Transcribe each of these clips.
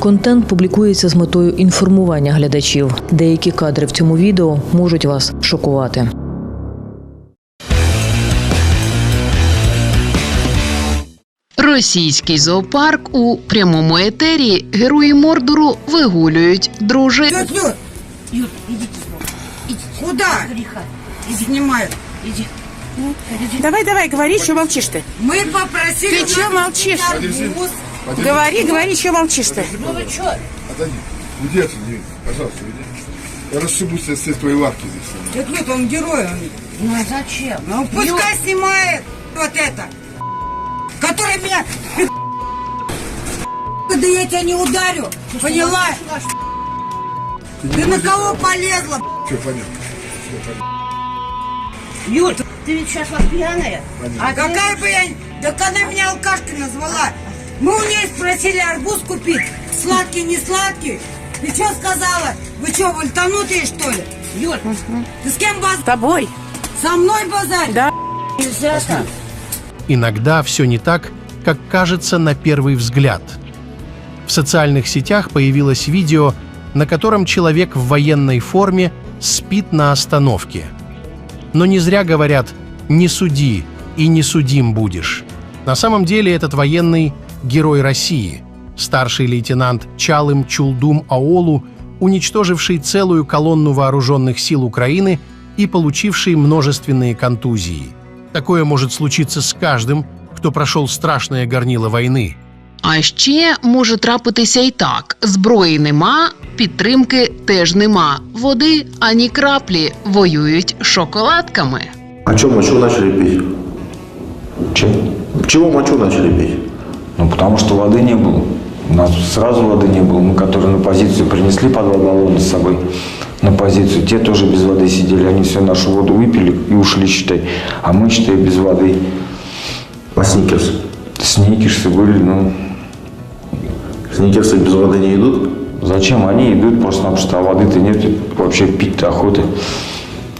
Контент публікується з метою інформування глядачів. Деякі кадри в цьому відео можуть вас шокувати. Російський зоопарк у прямому етері герої Мордору вигулюють дружин. Тетя Люд, Юр, идите снова. Идите. куда? Греха. Снимают. Иди. Ну, иди. Давай, давай, говори, что молчишь ты. Мы попросили... Ты чё молчишь? арбуз. Говори, говори, что молчишь ты. Ну вы чё? Отойди. Уйди отсюда, Дим. Пожалуйста, уйди. Я расшибусь от всей твоей лавки здесь. Тетя Люд, он герой. Он. Ну а зачем? Ну, пускай снимает вот это. Который меня... Да я тебя не ударю. Поняла? Ты на кого полезла? Все, понятно. Все, понятно. Юр, ты ведь сейчас вот пьяная. А ты- Какая бы я... Да она меня алкашкой назвала. Мы у нее спросили арбуз купить. Сладкий, не сладкий. Ты что сказала? Вы что, вольтанутые, что ли? Юр, Ты с кем баз... С тобой. Со мной базарь? Да. нельзя. Иногда все не так, как кажется на первый взгляд. В социальных сетях появилось видео, на котором человек в военной форме спит на остановке. Но не зря говорят «не суди и не судим будешь». На самом деле этот военный – герой России, старший лейтенант Чалым Чулдум Аолу, уничтоживший целую колонну вооруженных сил Украины и получивший множественные контузии. Такое может случиться с каждым, кто прошел страшное горнило войны. А ще може трапитися і так: зброї нема, підтримки теж нема. Води ані краплі воюють шоколадками. А что мочу начали пить? Чем? Чего мочу начали пить? Ну, потому что воды не было. У нас сразу воды не было. Мы, которые на позицию принесли по два галлона с собой на позицию, те тоже без воды сидели. Они всю нашу воду выпили и ушли, считай. А мы, считай, без воды. А сникерс? Сникерсы были, ну, Сникерсы без воды не идут? зачем они идут просто-напросто, а воды-то нет, вообще пить-то охоты.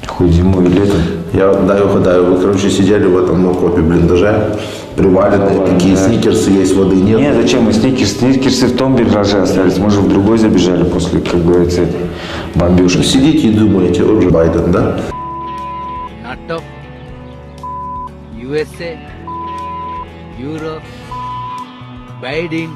Хоть зимой и летом. Я дай угадаю, вы, короче, сидели в этом окопе блиндаже, приваленные, Да, такие да. сникерсы есть, воды нет. Нет, зачем мы сникерсы? Сникерсы в том блиндаже остались. Мы же в другой забежали после, как говорится, этой бомбежки. Сидите и думаете, вот же Байден, да? NATO, USA, Europe, Biden.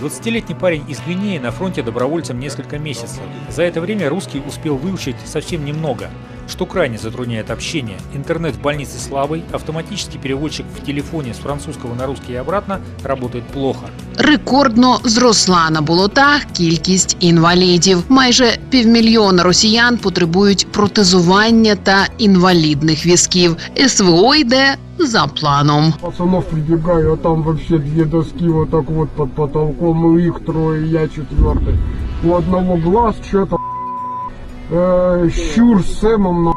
20-летний парень из Гвинеи на фронте добровольцем несколько месяцев. За это время русский успел выучить совсем немного, что крайне затрудняет общение. Интернет в больнице слабый, автоматический переводчик в телефоне с французского на русский и обратно работает плохо. Рекордно зросла на болотах кількість інвалідів. Майже півмільйона росіян потребують протезування та інвалідних візків. СВО йде за планом. Пацанов прибегаю, а там вообще две доски вот так вот под потолком, и их трое, и я четвертый. У одного глаз что-то э, щур с Сэмом на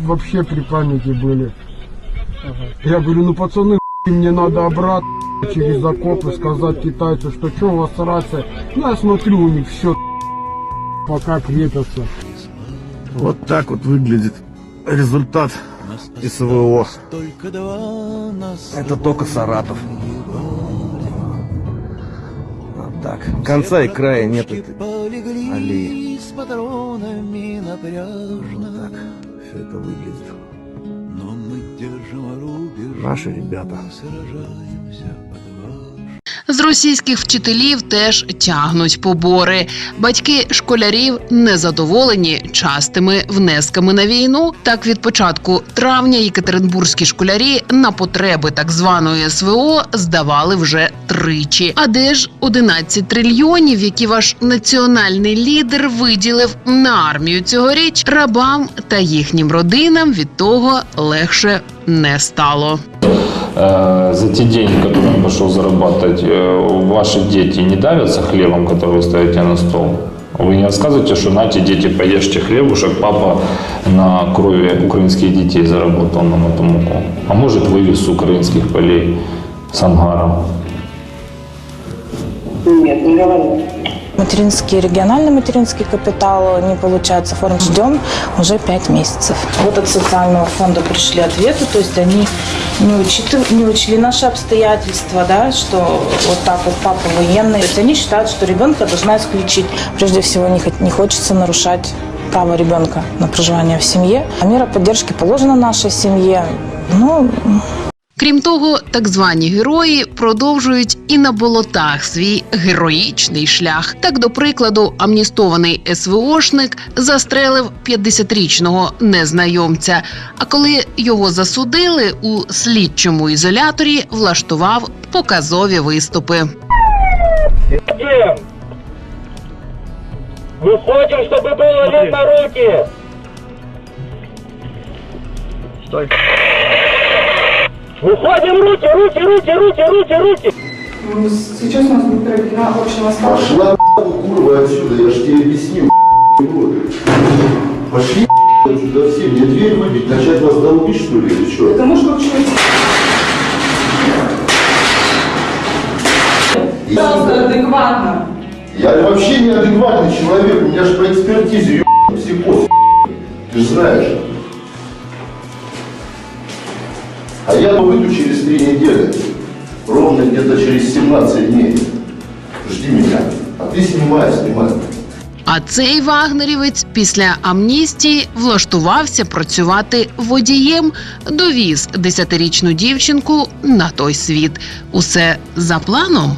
вообще при панике были. Я говорю, ну пацаны, мне надо обратно через окопы сказать китайцу, что что у вас рация. Я смотрю, у них все пока крепятся. Вот так вот выглядит результат СВО. Это только Саратов. Вот так. Конца и края нет этой аллеи. Вот так все это выглядит. Наши ребята. З російських вчителів теж тягнуть побори. Батьки школярів незадоволені частими внесками на війну. Так від початку травня єкатеринбурзькі школярі на потреби так званої СВО здавали вже тричі. А де ж 11 трильйонів, які ваш національний лідер виділив на армію цьогоріч, рабам та їхнім родинам від того легше не стало. Э, за те деньги, которые он пошел зарабатывать, э, ваши дети не давятся хлебом, который вы ставите на стол? Вы не рассказываете, что нате, дети, поешьте хлебушек, папа на крови украинских детей заработал нам эту муку. А может вывез с украинских полей с ангаром? Нет, не говори. Материнский, региональный материнский капитал не получается оформить. Ждем уже пять месяцев. Вот от социального фонда пришли ответы, то есть они не, учитыв... не учли наши обстоятельства, да, что вот так вот папа военный. То есть они считают, что ребенка должна исключить. Прежде всего, не, не хочется нарушать право ребенка на проживание в семье. А мера поддержки положена нашей семье. Ну, Крім того, так звані герої продовжують і на болотах свій героїчний шлях. Так, до прикладу, амністований СВОшник застрелив 50-річного незнайомця. А коли його засудили у слідчому ізоляторі, влаштував показові виступи. Выходим, чтобы было видно руки. Стой. Выходим, руки, руки, руки, руки, руки, руки. Сейчас у нас будет проведена общего Пошла курва отсюда, я ж тебе объяснил. Пошли отсюда все, мне дверь выбить, начать вас долбить что ли или что? Потому что учились. Пожалуйста, адекватно. Я вообще неадекватный человек, у меня же по экспертизе ебаный психоз. Ты же знаешь. А я выйду через три недели. Ровно где-то через 17 дней. Жди меня. А ты снимай, снимай. А цей вагнерівець після амністії влаштувався працювати водієм, довіз десятирічну дівчинку на той світ. Усе за планом.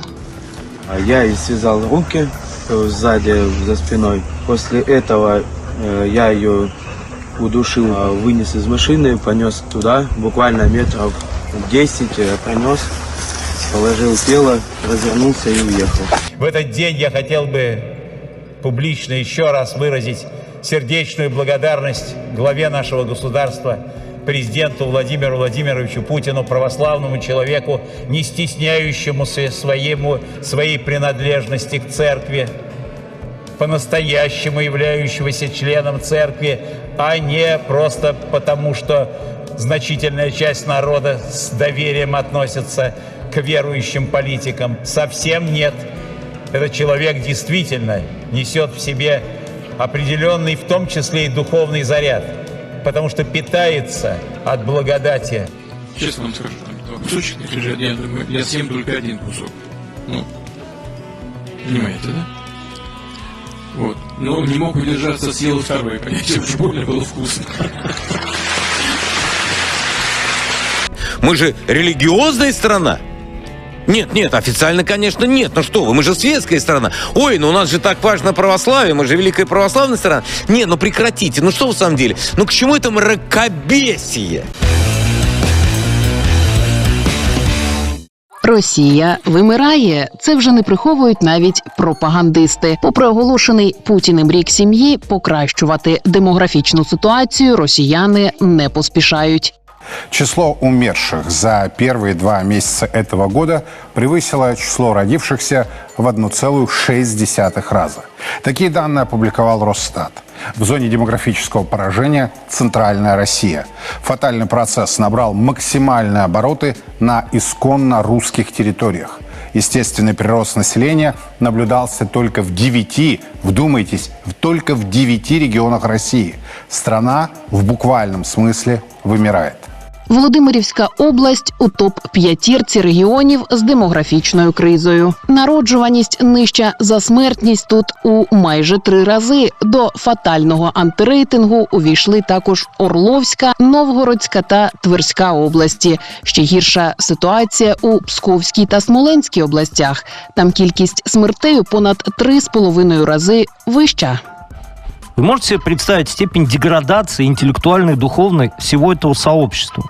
А Я ей связал руки э, сзади, за спиной. После этого э, я ее удушил, э, вынес из машины, понес туда, буквально метров 10 э, пронес, положил тело, развернулся и уехал. В этот день я хотел бы публично еще раз выразить сердечную благодарность главе нашего государства, президенту Владимиру Владимировичу Путину, православному человеку, не стесняющемуся своему, своей принадлежности к церкви, по-настоящему являющегося членом церкви, а не просто потому, что значительная часть народа с доверием относится к верующим политикам. Совсем нет. Этот человек действительно несет в себе определенный, в том числе и духовный заряд, потому что питается от благодати. Честно вам скажу, там два кусочек лежат, я, я съем только один кусок. Ну, понимаете, да? Вот. Но не мог удержаться, съел второй, понимаете, уж больно было вкусно. Мы же религиозная страна. Нет, нет, официально, конечно, нет. Ну что вы, мы же светская страна. Ой, ну у нас же так важно православие, мы же великая православная страна. Не, ну прекратите, ну что в самом деле? Ну к чему это мракобесие? Росія вимирає. Це вже не приховують навіть пропагандисти. Попри оголошений Путіним рік сім'ї, покращувати демографічну ситуацію росіяни не поспішають. Число умерших за первые два месяца этого года превысило число родившихся в 1,6 раза. Такие данные опубликовал Росстат. В зоне демографического поражения Центральная Россия. Фатальный процесс набрал максимальные обороты на исконно русских территориях. Естественный прирост населения наблюдался только в 9, вдумайтесь, только в 9 регионах России. Страна в буквальном смысле вымирает. Володимирівська область у топ п'ятірці регіонів з демографічною кризою. Народжуваність нижча за смертність тут у майже три рази. До фатального антирейтингу увійшли також Орловська, Новгородська та Тверська області. Ще гірша ситуація у Псковській та Смоленській областях. Там кількість смертей понад три з половиною рази вища. Вы можете себе представить степень деградации интеллектуальной, духовной всего этого сообщества?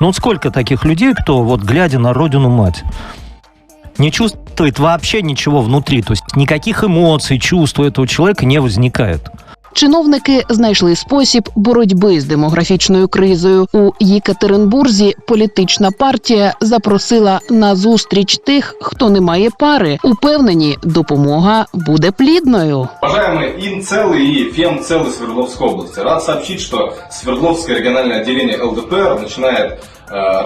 Ну вот сколько таких людей, кто, вот глядя на родину мать, не чувствует вообще ничего внутри, то есть никаких эмоций, чувств у этого человека не возникает. Чиновники знайшли спосіб боротьби з демографічною кризою. У Єкатеринбурзі політична партія запросила на зустріч тих, хто не має пари. Упевнені, допомога буде плідною. Уважаемые инцелы и фемцелы Свердловской области, рад сообщить, что Свердловское региональное отделение ЛДПР начинает э,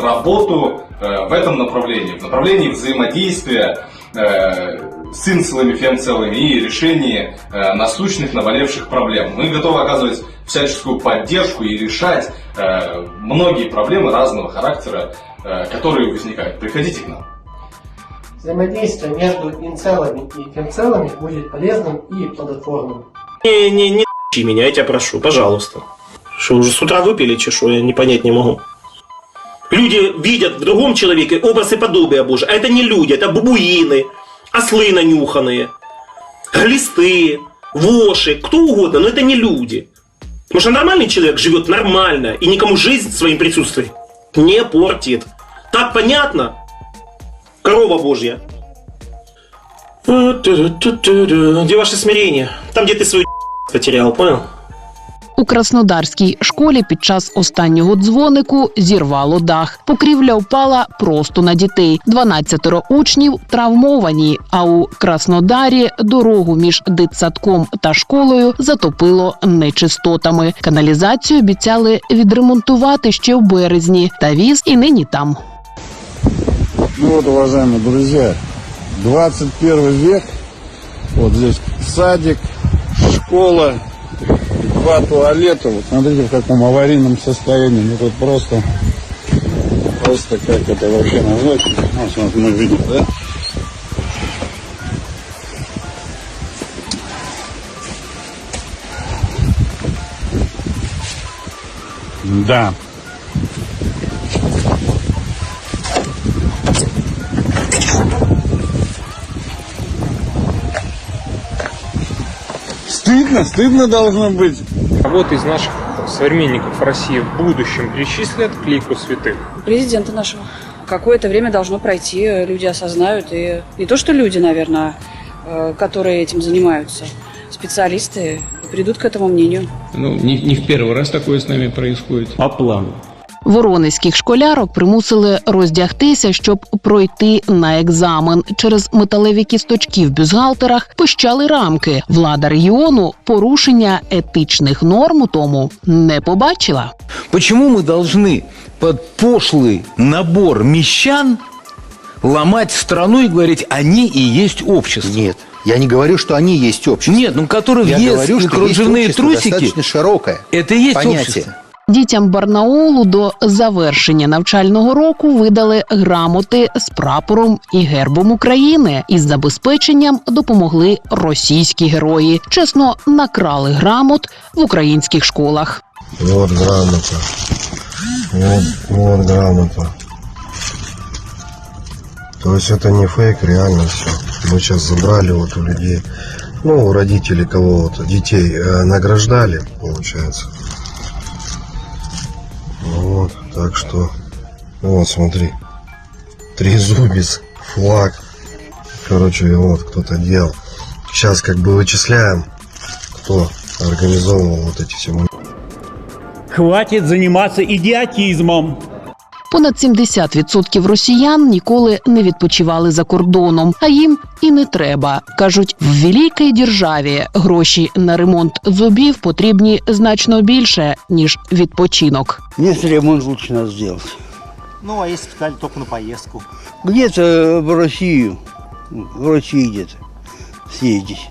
работу э, в этом направлении, в направлении взаимодействия э, с инцелами, фемцелами и решении э, насущных наболевших проблем. Мы готовы оказывать всяческую поддержку и решать э, многие проблемы разного характера, э, которые возникают. Приходите к нам. Взаимодействие между инцелами и фемцелами будет полезным и плодотворным. Не, не, не ***и меня, я тебя прошу, пожалуйста. Что, уже с утра выпили, че, что я не понять не могу. Люди видят в другом человеке образ и подобие Божие, а это не люди, это бабуины, ослы нанюханные, глисты, воши, кто угодно, но это не люди. Потому что нормальный человек живет нормально и никому жизнь своим присутствием не портит. Так понятно? Корова Божья. Где ваше смирение? Там, где ты свою потерял, понял? У краснодарській школі під час останнього дзвонику зірвало дах. Покрівля впала просто на дітей. 12 учнів травмовані. А у Краснодарі дорогу між дитсадком та школою затопило нечистотами. Каналізацію обіцяли відремонтувати ще в березні. Та віз і нині там. Ну вот, уважаемые друзья, 21 век, вот здесь садик, школа, два туалета. Вот смотрите, в каком аварийном состоянии. Ну тут просто, просто как это вообще назвать? Ну, вот мы видим, да? Да. Стыдно, стыдно должно быть. Кого-то из наших современников России в будущем причислят к лику святых? Президента нашего. Какое-то время должно пройти, люди осознают, и не то что люди, наверное, э, которые этим занимаются, специалисты придут к этому мнению. Ну, не, не в первый раз такое с нами происходит. По плану. Воронезьких школярок примусили роздягтися, щоб пройти на екзамен. Через металеві кісточки в бюстгальтерах пищали рамки. Влада регіону порушення етичних норм у тому не побачила. Почему мы должны под пошлый набор мещан ломать страну и говорить, они и есть общество? Нет. Я не говорю, что они есть общество. Нет, ну которых Я есть говорю, что есть кружевные общество трусики, достаточно широкое это и есть понятие. общество. Дітям Барнаулу до завершення навчального року видали грамоти з прапором і гербом України. Із забезпеченням допомогли російські герої. Чесно, накрали грамот в українських школах. Вот грамота. Вот, вот грамота. То есть это не фейк, реально все. Мы сейчас забрали вот у людей, ну, у родителей кого-то, детей э, награждали, получается. Так что, вот, смотри. Трезубец, флаг. Короче, вот кто-то делал. Сейчас как бы вычисляем, кто организовывал вот эти все Хватит заниматься идиотизмом. Понад 70% росіян ніколи не відпочивали за кордоном, а їм і не треба. кажуть, в великій державі гроші на ремонт зубів потрібні значно більше ніж відпочинок. Если ремонт лучше надо сделать. Ну, а если сказали только на поездку? Где-то в Россию, в России где-то съездить.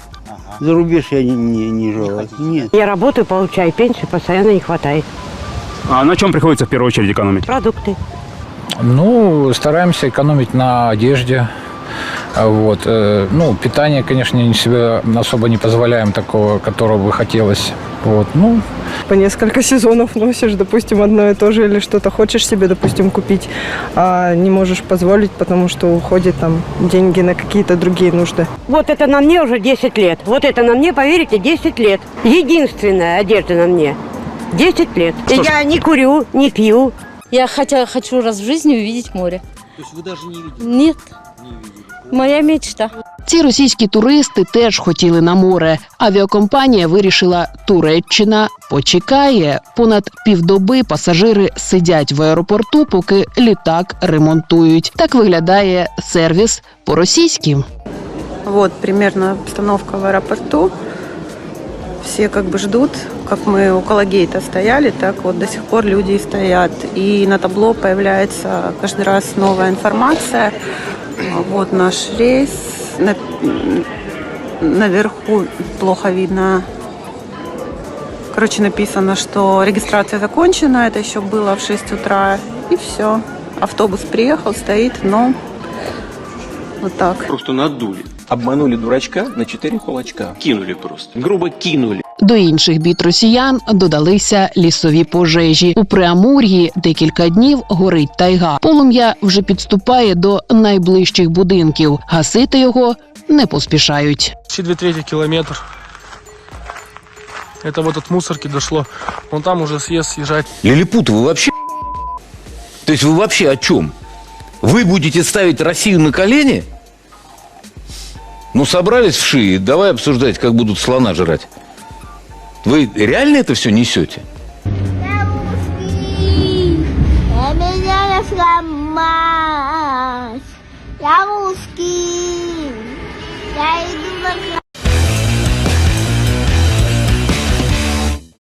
За рубеж я не, не, не желаю. Нет. Я работаю, получаю пенсию, постоянно не хватает. А на чем приходится в первую очередь экономить? Продукты. Ну, стараемся экономить на одежде. Вот. э, Ну, питание, конечно, не себе особо не позволяем такого, которого бы хотелось. Вот. Ну, По несколько сезонов носишь, допустим, одно и то же, или что-то хочешь себе, допустим, купить, а не можешь позволить, потому что уходят там деньги на какие-то другие нужды. Вот это на мне уже 10 лет. Вот это на мне, поверите, 10 лет. Единственная одежда на мне. 10 лет. И Что ж- я не курю, не пью. Я хотя хочу раз в жизни увидеть море. То есть вы даже не видели? Нет. Моя мечта. Ці російські туристи теж хотіли на море. Авіакомпанія вирішила Туреччина почекає. Понад півдоби пасажири сидять в аеропорту, поки літак ремонтують. Так виглядає сервіс по-російськи. Вот примерно обстановка в аэропорту. Все как бы ждут, как мы около гейта стояли, так вот до сих пор люди и стоят. И на табло появляется каждый раз новая информация. Вот наш рейс, на- наверху плохо видно. Короче, написано, что регистрация закончена, это еще было в 6 утра, и все. Автобус приехал, стоит, но вот так. Просто надули. Обманули дурачка на четыре кулачка. Кинули просто. Грубо кинули. До інших бід росіян додалися лісові пожежі. У Преамур'ї декілька днів горить тайга. Полум'я вже підступає до найближчих будинків. Гасити його не поспішають. Почти две трети километр. Это вот от мусорки дошло. Вон там уже съезд съезжать. Лилипут, вы вообще... То есть вы вообще о чем? Вы будете ставить Россию на колени? Ну, собрались в шире, давай обсуждать, как будут слона жрать. Вы реально это все несете? Я русский. Я